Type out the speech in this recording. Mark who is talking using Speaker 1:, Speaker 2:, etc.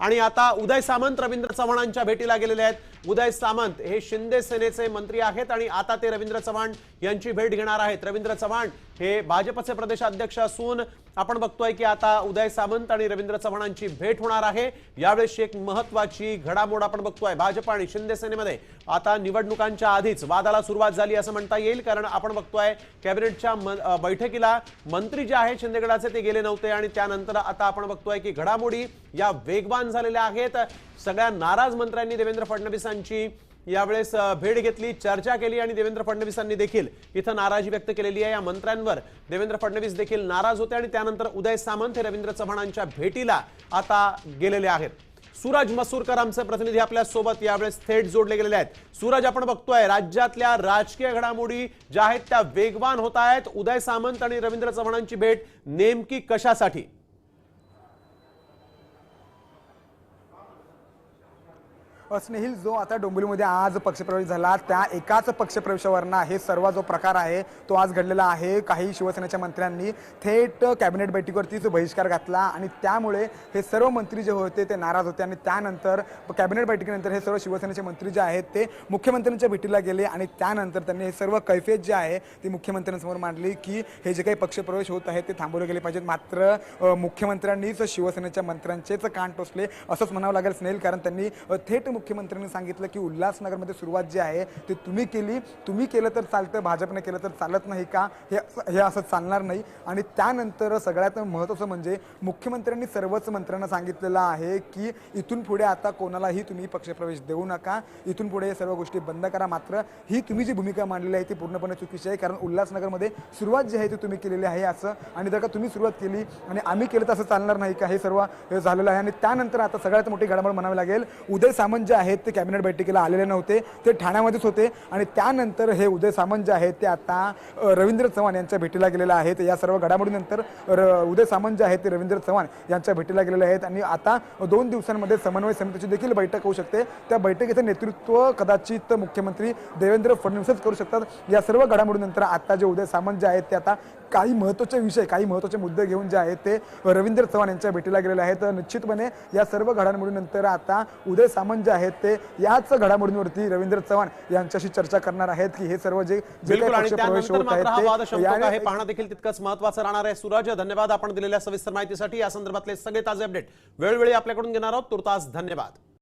Speaker 1: आणि आता उदय सामंत रवींद्र चव्हाणांच्या भेटीला गेलेले आहेत. उदय सामंत हे शिंदे सेनेचे मंत्री आहेत आणि आता ते रवींद्र चव्हाण यांची भेट घेणार आहेत. रवींद्र चव्हाण हे भाजपचे प्रदेशाध्यक्ष असून आपण बघतोय की आता उदय सामंत आणि रवींद्र चव्हाणांची भेट होणार आहे. यावेळेस एक महत्वाची घडामोड आपण बघतोय. भाजप आणि शिंदे सेनेमध्ये आता निवडणुकांच्या आधीच वादाला सुरुवात झाली असं म्हणता येईल कारण आपण बघतोय कॅबिनेटच्या म- बैठकीला मंत्री जे आहेत शिंदेगडाचे ते गेले नव्हते आणि त्यानंतर आता आपण बघतोय की घडामोडी या वेगवान झालेल्या आहेत. सगळ्या नाराज मंत्र्यांनी देवेंद्र फडणवीसांची यावेळेस भेट घेतली चर्चा केली आणि देवेंद्र फडणवीसांनी देखील इथं नाराजी व्यक्त केलेली आहे. या मंत्र्यांवर देवेंद्र फडणवीस देखील नाराज होते आणि त्यानंतर उदय सामंत हे रवींद्र चव्हाणांच्या भेटीला आता गेलेले आहेत. सूरज मसूरकर आमचे प्रतिनिधी आपल्यासोबत यावेळेस थेट जोडले गेलेले आहेत. सूरज आपण बघतोय राज्यातल्या राजकीय घडामोडी ज्या आहेत त्या वेगवान होत आहेत. उदय सामंत आणि रवींद्र चव्हाणांची भेट नेमकी कशासाठी?
Speaker 2: स्नेहिल जो आता डोंबिवलीमध्ये आज पक्षप्रवेश झाला त्या एकाच पक्षप्रवेशावरनं हे सर्व जो प्रकार आहे तो आज घडलेला आहे. काही शिवसेनेच्या मंत्र्यांनी थेट कॅबिनेट बैठकीवरतीच बहिष्कार घातला आणि त्यामुळे हे सर्व मंत्री जे होते ते नाराज होते आणि त्यानंतर कॅबिनेट बैठकीनंतर हे सर्व शिवसेनेचे मंत्री जे आहेत ते मुख्यमंत्र्यांच्या भेटीला गेले आणि त्यानंतर त्यांनी हे सर्व कैफियत जे आहे ती मुख्यमंत्र्यांसमोर मांडली की हे जे काही पक्षप्रवेश होत आहे ते थांबवले गेले पाहिजेत. मात्र मुख्यमंत्र्यांनीच शिवसेनेच्या मंत्र्यांचेच कान टोचले असंच म्हणावं लागेल स्नेहिल कारण त्यांनी थेट मुख्यमंत्र्यांनी सांगितलं की उल्हासनगरमध्ये सुरुवात जी आहे ती तुम्ही केली. तुम्ही केलं तर चालतं भाजपने केलं तर चालत नाही का? हे हे असं चालणार नाही. आणि त्यानंतर सगळ्यात महत्त्वाचं म्हणजे मुख्यमंत्र्यांनी सर्वच मंत्र्यांना सांगितलेलं आहे की इथून पुढे आता कोणालाही तुम्ही पक्षप्रवेश देऊ नका. इथून पुढे सर्व गोष्टी बंद करा मात्र ही तुम्ही जी भूमिका मांडलेली आहे ती पूर्णपणे चुकीची आहे. कारण उल्हासनगरमध्ये सुरुवात जी आहे ती तुम्ही केलेली आहे असं. आणि जर का तुम्ही सुरुवात केली आणि आम्ही केलं तर असं चालणार नाही का? हे सर्व हे झालेलं आहे. आणि त्यानंतर आता सगळ्यात मोठी घडामोड म्हणावी लागेल. उदय सामंत जे आहेत ते कॅबिनेट बैठकीला आलेले नव्हते ते ठाण्यामध्येच होते आणि त्यानंतर हे उदय सामंत जे आहेत ते आता रवींद्र चव्हाण यांच्या भेटीला गेलेले आहेत. या सर्व घडामोडीनंतर र- उदय सामंत जे आहेत ते रवींद्र चव्हाण यांच्या भेटीला गेलेले आहेत आणि आता दोन दिवसांमध्ये समन्वय समितीची देखील बैठक होऊ शकते. त्या बैठकीचं नेतृत्व कदाचित मुख्यमंत्री देवेंद्र फडणवीसच करू शकतात. या सर्व घडामोडीनंतर आता जे उदय सामंत जे आहेत ते आता काही महत्त्वाचे विषय काही महत्त्वाचे मुद्दे घेऊन जे आहेत ते रवींद्र चव्हाण यांच्या भेटीला गेलेले आहेत. निश्चितपणे या सर्व घडामोडीनंतर आता उदय सामंत जे आहेत ते. याच घडामोडींवरती रवींद्र चव्हाण यांच्याशी चर्चा करणार आहेत की हे सर्व जे
Speaker 1: हा पाहणं देखील तितकंच महत्वाचं राहणार आहे. सूरज धन्यवाद आपण दिलेल्या सविस्तर माहितीसाठी. या संदर्भातले सगळे ताजे अपडेट वेळोवेळी आपल्याकडून घेणार आहोत. तुर्तास धन्यवाद.